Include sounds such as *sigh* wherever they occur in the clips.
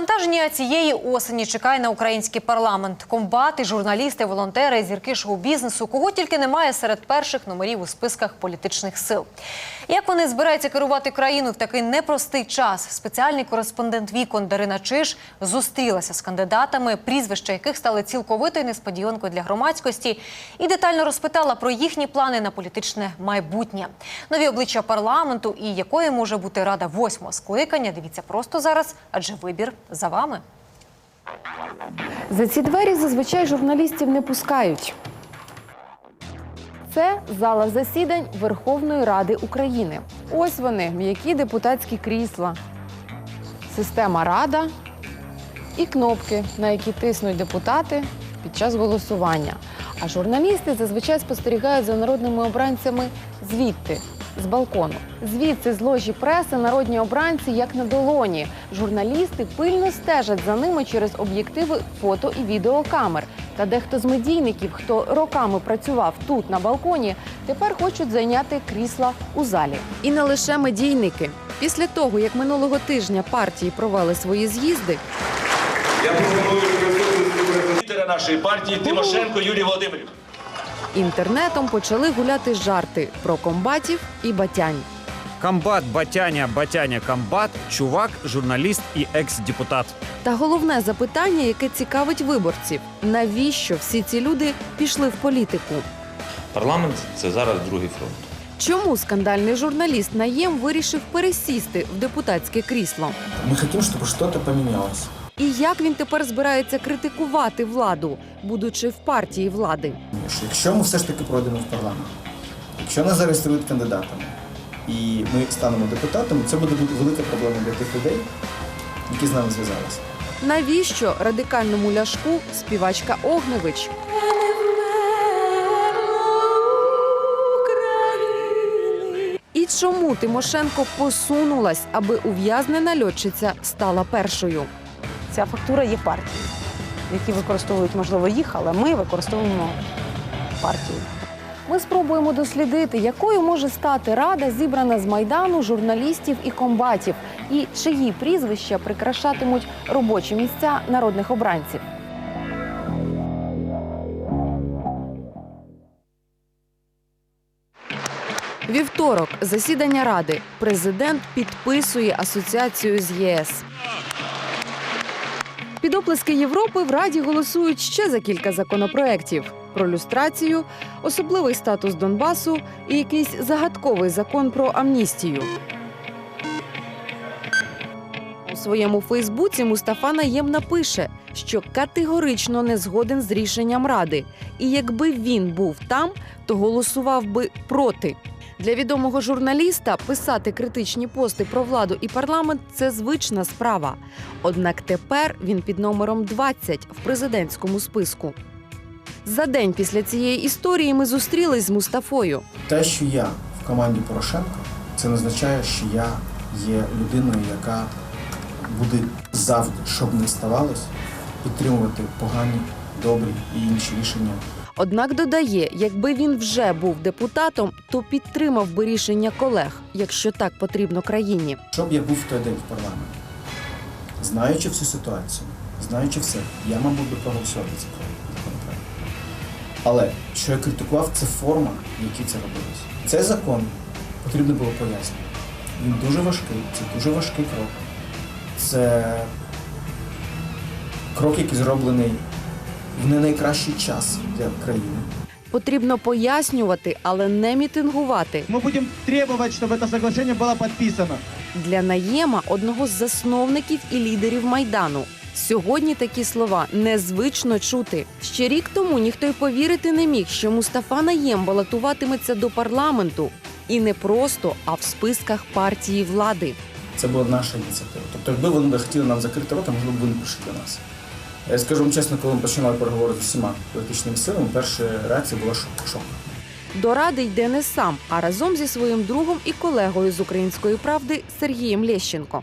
Перевантаження цієї осені чекає на український парламент. Комбати, журналісти, волонтери, зірки шоу-бізнесу. Кого тільки немає серед перших номерів у списках політичних сил. Як вони збираються керувати країною в такий непростий час? Спеціальний кореспондент вікон Дарина Чиш зустрілася з кандидатами, прізвища яких стали цілковитою несподіванкою для громадськості, і детально розпитала про їхні плани на політичне майбутнє. Нові обличчя парламенту і якою може бути рада восьмого скликання. Дивіться просто зараз, адже вибір за вами. За ці двері зазвичай журналістів не пускають. Це зала засідань Верховної Ради України. Ось вони, м'які депутатські крісла, система Рада і кнопки, на які тиснуть депутати під час голосування. А журналісти зазвичай спостерігають за народними обранцями звідти, з балкону. Звідси з ложі преси народні обранці як на долоні. Журналісти пильно стежать за ними через об'єктиви фото і відеокамер. Та дехто з медійників, хто роками працював тут на балконі, тепер хочуть зайняти крісла у залі. І не лише медійники. Після того, як минулого тижня партії провели свої з'їзди, Я пропоную присутності нашої партії Тимошенко Юлії Володимирівни. Інтернетом почали гуляти жарти про комбатів і батянь. Комбат, батяня, батяня, комбат, чувак, журналіст і екс-депутат. Та головне запитання, яке цікавить виборців: навіщо всі ці люди пішли в політику? Парламент це зараз другий фронт. Чому скандальний журналіст Наєм вирішив пересісти в депутатське крісло? Мы хотим, чтобы что-то поменялось. І як він тепер збирається критикувати владу, будучи в партії влади? Якщо ми все ж таки пройдемо в парламент, якщо нас зареєструють кандидатами і ми станемо депутатами, це буде велика проблема для тих людей, які з нами зв'язалися. Навіщо радикальному ляшку співачка Огневич? І чому Тимошенко посунулась, аби ув'язнена льотчиця стала першою? Ця фактура є партії, які використовують, можливо, їх, але ми використовуємо партію. Ми спробуємо дослідити, якою може стати рада, зібрана з майдану журналістів і комбатів, і чиї прізвища прикрашатимуть робочі місця народних обранців. Вівторок засідання ради. Президент підписує асоціацію з ЄС. Під оплески Європи в Раді голосують ще за кілька законопроєктів про люстрацію, особливий статус Донбасу і якийсь загадковий закон про амністію. У своєму Фейсбуці Мустафа Наєм напише, що категорично не згоден з рішенням ради, і якби він був там, то голосував би проти. Для відомого журналіста писати критичні пости про владу і парламент це звична справа. Однак тепер він під номером 20 в президентському списку. За день після цієї історії ми зустрілись з Мустафою. Те, що я в команді Порошенка, це не означає, що я є людиною, яка буде завжди, щоб не ставалось, підтримувати погані, добрі і інші рішення Однак додає, якби він вже був депутатом, то підтримав би рішення колег, якщо так потрібно країні. Щоб я був в той день в парламенті, знаючи всю ситуацію, знаючи все, я, мабуть, би проголосував за цей. Але що я критикував, це форма, в якій це робилось. Цей закон потрібно було пояснити. Він дуже важкий, це дуже важкий крок. Це крок, який зроблений в не найкращий час для країни. Потрібно пояснювати, але не мітингувати. Мы будем требовать, чтобы это соглашение было подписано. Для Наєма одного з засновників і лідерів майдану. Сьогодні такі слова незвично чути. Ще рік тому ніхто й повірити не міг, що Мустафа Наєм балотуватиметься до парламенту. І не просто, а в списках партії влади. Це була наша ініціатива. Тобто, якби вони хотіли нам закрити рота, можливо, б вони прийшли до нас. Я скажу вам чесно, коли ми починали переговори з усіма політичними силами, перша реакція була шок. шок. До ради йде не сам, а разом зі своїм другом і колегою з української правди Сергієм Лєщенко.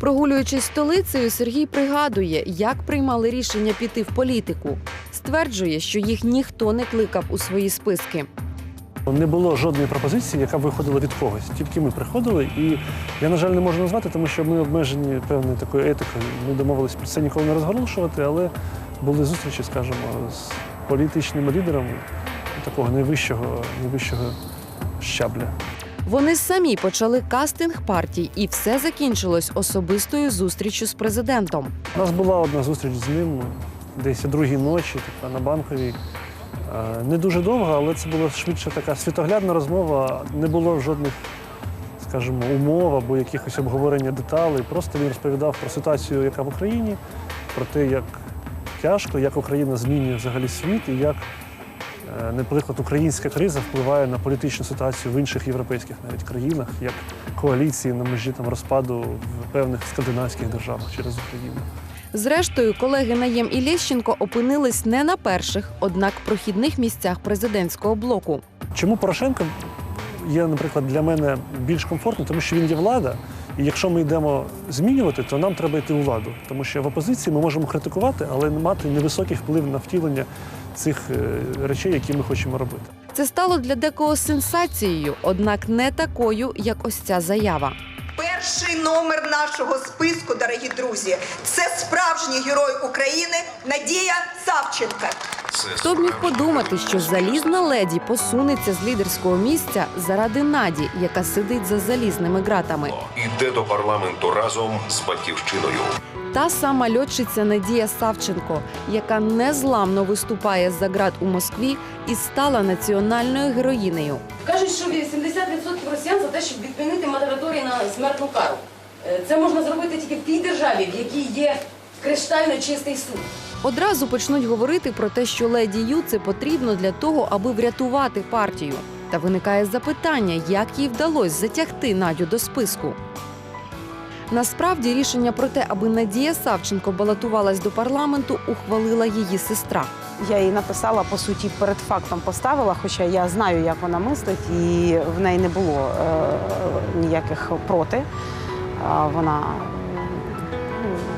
Прогулюючись столицею, Сергій пригадує, як приймали рішення піти в політику. Стверджує, що їх ніхто не кликав у свої списки. Не було жодної пропозиції, яка б виходила від когось. Тільки ми приходили, і я, на жаль, не можу назвати, тому що ми обмежені певною такою етикою. Ми домовилися про це ніколи не розголошувати, але були зустрічі, скажімо, з політичними лідерами такого найвищого, найвищого щабля. Вони самі почали кастинг партій, і все закінчилось особистою зустрічю з президентом. У нас була одна зустріч з ним десь о другій ночі, така на банковій. Е, Не дуже довго, але це була швидше така світоглядна розмова. Не було жодних, скажімо, умов або якихось обговорення деталей. Просто він розповідав про ситуацію, яка в Україні, про те, як тяжко, як Україна змінює взагалі світ і як, е, наприклад, українська криза впливає на політичну ситуацію в інших європейських навіть країнах, як коаліції на межі там розпаду в певних скандинавських державах через Україну. Зрештою, колеги Наєм і Лещенко опинились не на перших, однак прохідних місцях президентського блоку. Чому Порошенко є, наприклад, для мене більш комфортним, тому що він є влада, і якщо ми йдемо змінювати, то нам треба йти у владу. Тому що в опозиції ми можемо критикувати, але не мати невисокий вплив на втілення цих е, речей, які ми хочемо робити. Це стало для декого сенсацією, однак не такою, як ось ця заява. Перший номер нашого списку, дорогі друзі, це справжній герой України Надія Савченка. Хто б міг подумати, що залізна леді посунеться з лідерського місця заради Наді, яка сидить за залізними ґратами. Іде до парламенту разом з батьківщиною. Та сама льотчиця Надія Савченко, яка незламно виступає за ґрат у Москві і стала національною героїнею. Кажуть, що 80% росіян за те, щоб відмінити мораторій на смертну кару. Е, Це можна зробити тільки в тій державі, в якій є криштально чистий суд. Одразу почнуть говорити про те, що леді Ю це потрібно для того, аби врятувати партію. Та виникає запитання, як їй вдалося затягти Надю до списку. Насправді рішення про те, аби Надія Савченко балотувалась до парламенту, ухвалила її сестра. Я їй написала, по суті, перед фактом поставила, хоча я знаю, як вона мислить, і в неї не було е, ніяких проти. Вона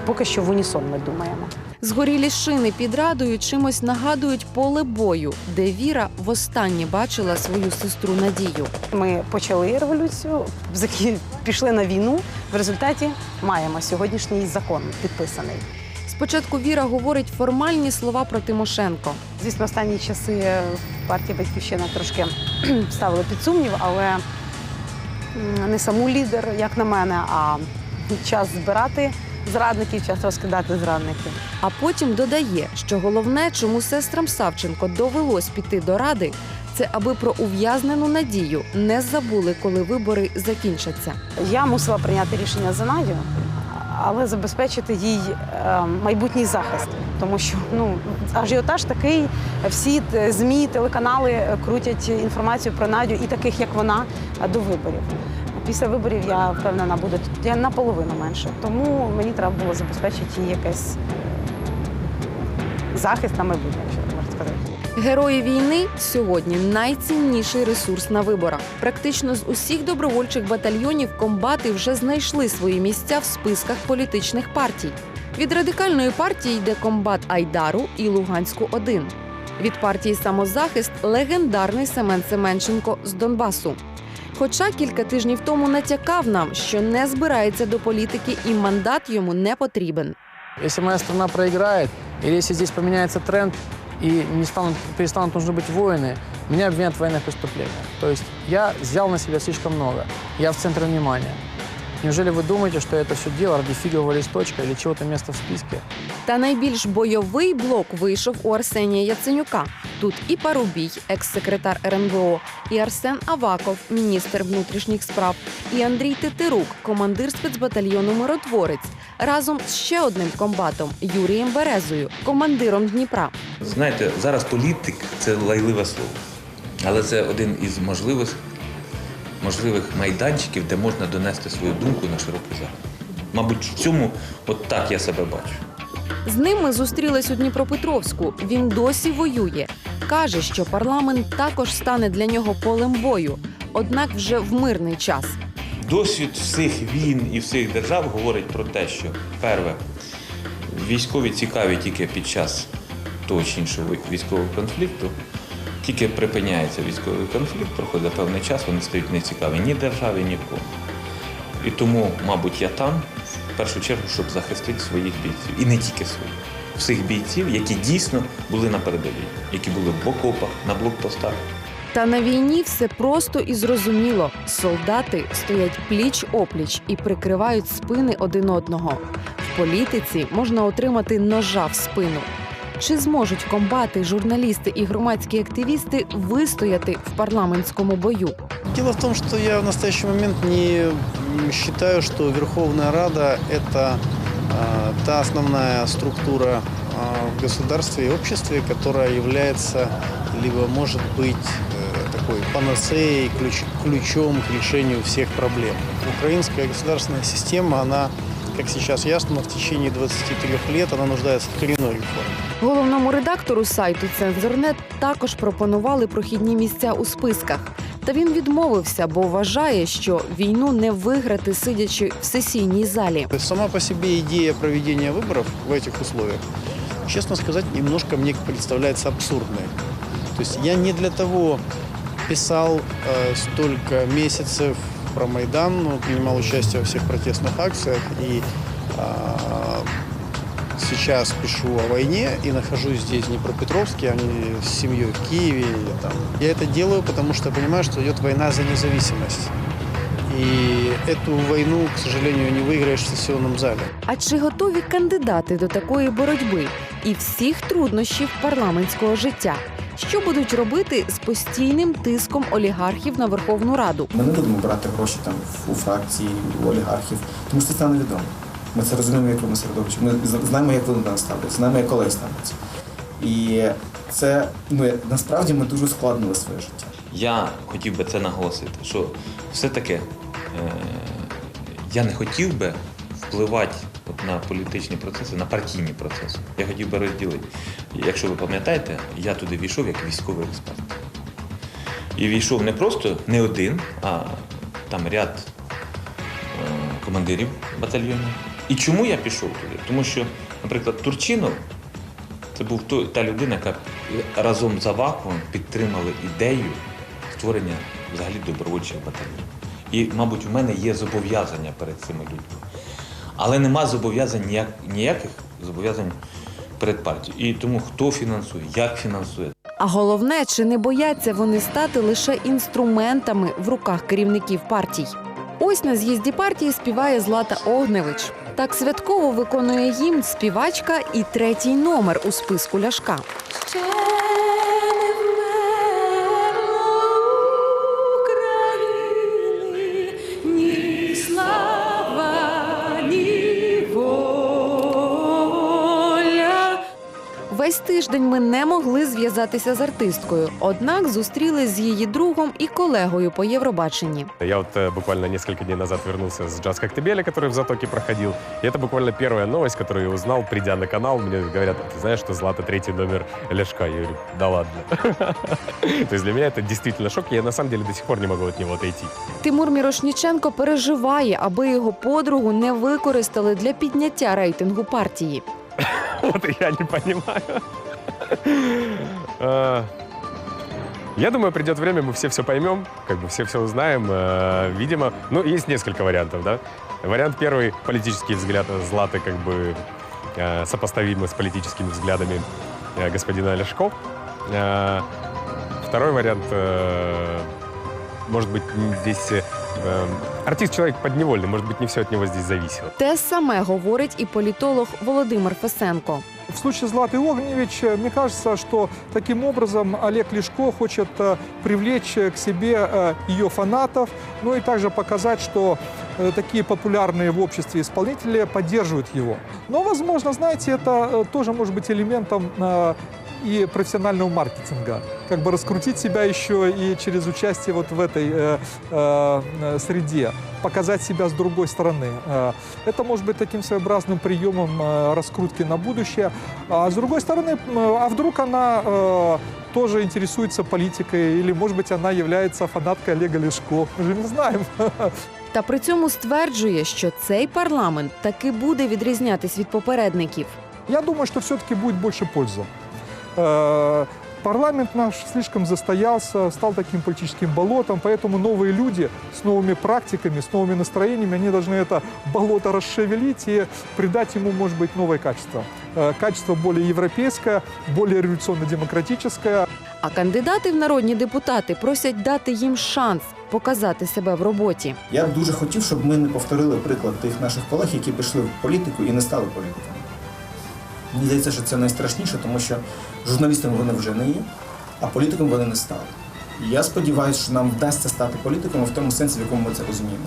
поки що в унісон ми думаємо. Згорілі шини під радою чимось нагадують поле бою, де Віра востаннє бачила свою сестру Надію. Ми почали революцію, пішли на війну. В результаті маємо сьогоднішній закон підписаний. Спочатку Віра говорить формальні слова про Тимошенко. Звісно, останні часи партія Батьківщина трошки *clears throat* ставила під сумнів, але не саму лідер, як на мене, а час збирати зрадників, час розкидати зрадників. А потім додає, що головне, чому сестрам Савченко довелось піти до ради, це аби про ув'язнену надію не забули, коли вибори закінчаться. Я мусила прийняти рішення за Надю, але забезпечити їй е, майбутній захист, тому що ну ажіотаж такий, всі змі, телеканали е, крутять інформацію про Надю і таких, як вона, е, до виборів. Після виборів я впевнена буде я наполовину менше. Тому мені треба було забезпечити їй якийсь е, захист на майбутнє, якщо можна сказати. Герої війни сьогодні найцінніший ресурс на виборах. Практично з усіх добровольчих батальйонів комбати вже знайшли свої місця в списках політичних партій. Від радикальної партії йде комбат Айдару і Луганську 1 Від партії самозахист легендарний Семен Семенченко з Донбасу. Хоча кілька тижнів тому натякав нам, що не збирається до політики і мандат йому не потрібен. Если моя страна проиграет, или если здесь поменяется тренд и не станут, перестанут нужны быть воины, меня обвинят в военных преступлениях. То есть я взял на себя слишком много. Я в центре внимания. Неужели вы думаете, что я это все делал ради фигового листочка или чего-то места в списке? Та найбільш бойовий блок вийшов у Арсенія Яценюка. Тут і Парубій, екс-секретар РНБО, і Арсен Аваков, міністр внутрішніх справ, і Андрій Тетерук, командир спецбатальйону Миротворець, разом з ще одним комбатом Юрієм Березою, командиром Дніпра. Знаєте, зараз політик це лайливе слово. Але це один із можливих, можливих майданчиків, де можна донести свою думку на широкий загал. Мабуть, в цьому от так я себе бачу. З ним ми зустрілись у Дніпропетровську. Він досі воює. Каже, що парламент також стане для нього полем бою, однак вже в мирний час. Досвід всіх війн і всіх держав говорить про те, що перше, військові цікаві тільки під час того чи іншого військового конфлікту. Тільки припиняється військовий конфлікт, проходить певний час, вони стають нецікаві ні державі, ні кому. І тому, мабуть, я там в першу чергу, щоб захистити своїх бійців. І не тільки своїх. Всіх бійців, які дійсно були на передовій, які були в окопах, на блокпостах. Та на війні все просто і зрозуміло. Солдати стоять пліч опліч і прикривають спини один одного. В політиці можна отримати ножа в спину. Чи зможуть комбати, журналісти і громадські активісти вистояти в парламентському бою? Дело в том, что я в настоящий момент не м, считаю, что Верховная Рада – это а, та основная структура а, в государстве и обществе, которая является, либо может быть э, такой панацеей, ключ- ключом к решению всех проблем. Украинская государственная система, она, как сейчас ясно, в течение 23 лет она нуждается в коренной реформе. Головному редактору сайту Цензорнет також пропонували прохідні місця у списках. Та він відмовився, бо вважає, що війну не виграти, сидячи в сесійній залі. То есть сама по себе идея проведения выборов в этих условиях, честно сказать, немножко мне представляется абсурдной. То есть я не для того писал э, столько месяцев про Майдан, но принимал участие во всех протестных акциях и а, сейчас пишу о войне и нахожусь здесь в Днепропетровске, а не с семьей в Киеве. или там. Я это делаю, потому что понимаю, что идет война за независимость. И эту войну, к сожалению, не выиграешь в сессионном зале. А чи готові кандидати до такої боротьби і всіх труднощів парламентського життя? Що будуть робити з постійним тиском олігархів на Верховну Раду? Ми не будемо брати гроші там у фракції, у олігархів, тому що це стане відомо. Ми це розуміємо, як воно середовище. Ми знаємо, як вони до нас ставляться, знаємо, як колеги ставляться. І це ну, насправді ми дуже ускладнили своє життя. Я хотів би це наголосити, що все-таки е, я не хотів би впливати на політичні процеси, на партійні процеси. Я хотів би розділити. Якщо ви пам'ятаєте, я туди війшов як військовий експерт. І війшов не просто не один, а там ряд е, командирів батальйонів. І чому я пішов туди? Тому що, наприклад, Турчинов це був той, та людина, яка разом з Аваковим підтримали ідею створення взагалі добровольчих батальйонів. І, мабуть, у мене є зобов'язання перед цими людьми. Але нема зобов'язань ніяк, ніяких зобов'язань перед партією. І тому хто фінансує, як фінансує, А головне, чи не бояться вони стати лише інструментами в руках керівників партій? Ось на з'їзді партії співає Злата Огневич. Так святково виконує гімн співачка і третій номер у списку Ляшка. Весь тиждень ми не могли зв'язатися з артисткою, однак зустрілись з її другом і колегою по Євробаченні. Я вот э, буквально несколько дней назад вернулся с Джаз Коктебеля, который в Затоке проходил. И это буквально первая новость, которую я узнал, придя на канал. Мне говорят, ты знаешь, что Злата третий номер Ляшка? Я говорю, да ладно. *laughs* То есть для меня это действительно шок. Я на самом деле до сих пор не могу от него отойти. Тимур Мірошніченко переживає, аби його подругу не використали для підняття рейтингу партії. *laughs* Вот я не понимаю. Э, Я думаю, придет время, мы все все поймем, как бы все все узнаем. Э, Видимо, ну, есть несколько вариантов, да. Вариант первый – политический взгляд Златы как бы э, сопоставимы с политическими взглядами э, господина Ляшко. Второй вариант может быть, здесь артист человек подневольный, может быть, не все от него здесь зависело. Те саме говорить і політолог Володимир Фесенко. В случае Златы Огневич, э, мне кажется, что таким образом Олег Лешко хочет э, привлечь э, к себе э, ее фанатов, ну и также показать, что э, такие популярные в обществе исполнители поддерживают его. Но, возможно, знаете, это э, тоже может быть элементом э, и профессионального маркетинга. Как бы раскрутить себя еще и через участие вот в этой э, э, э, среде, показать себя с другой стороны. Э, это может быть таким своеобразным приемом э, раскрутки на будущее. А с другой стороны, м, а вдруг она э, тоже интересуется политикой, или, может быть, она является фанаткой Олега Лешко. Мы же не знаем. *laughs* Та при цьому стверджує, що цей парламент таки буде відрізнятись від попередників. Я думаю, что все-таки будет больше пользы. Э, парламент наш слишком застоялся, стал таким политическим болотом, поэтому новые люди с новыми практиками, с новыми настроениями, они должны это болото расшевелить и придать ему, может быть, новое качество. Э, Качество более европейское, более революционно-демократическое. А кандидати в народні депутати просять дати їм шанс показати себе в роботі. Я б дуже хотів, щоб ми не повторили приклад тих наших колег, які пішли в політику і не стали політиками. Мені здається, що це найстрашніше, тому що журналістами вони вже не є, а політиком вони не стали. Я сподіваюся, що нам вдасться стати політиками в тому сенсі, в якому ми це розуміємо.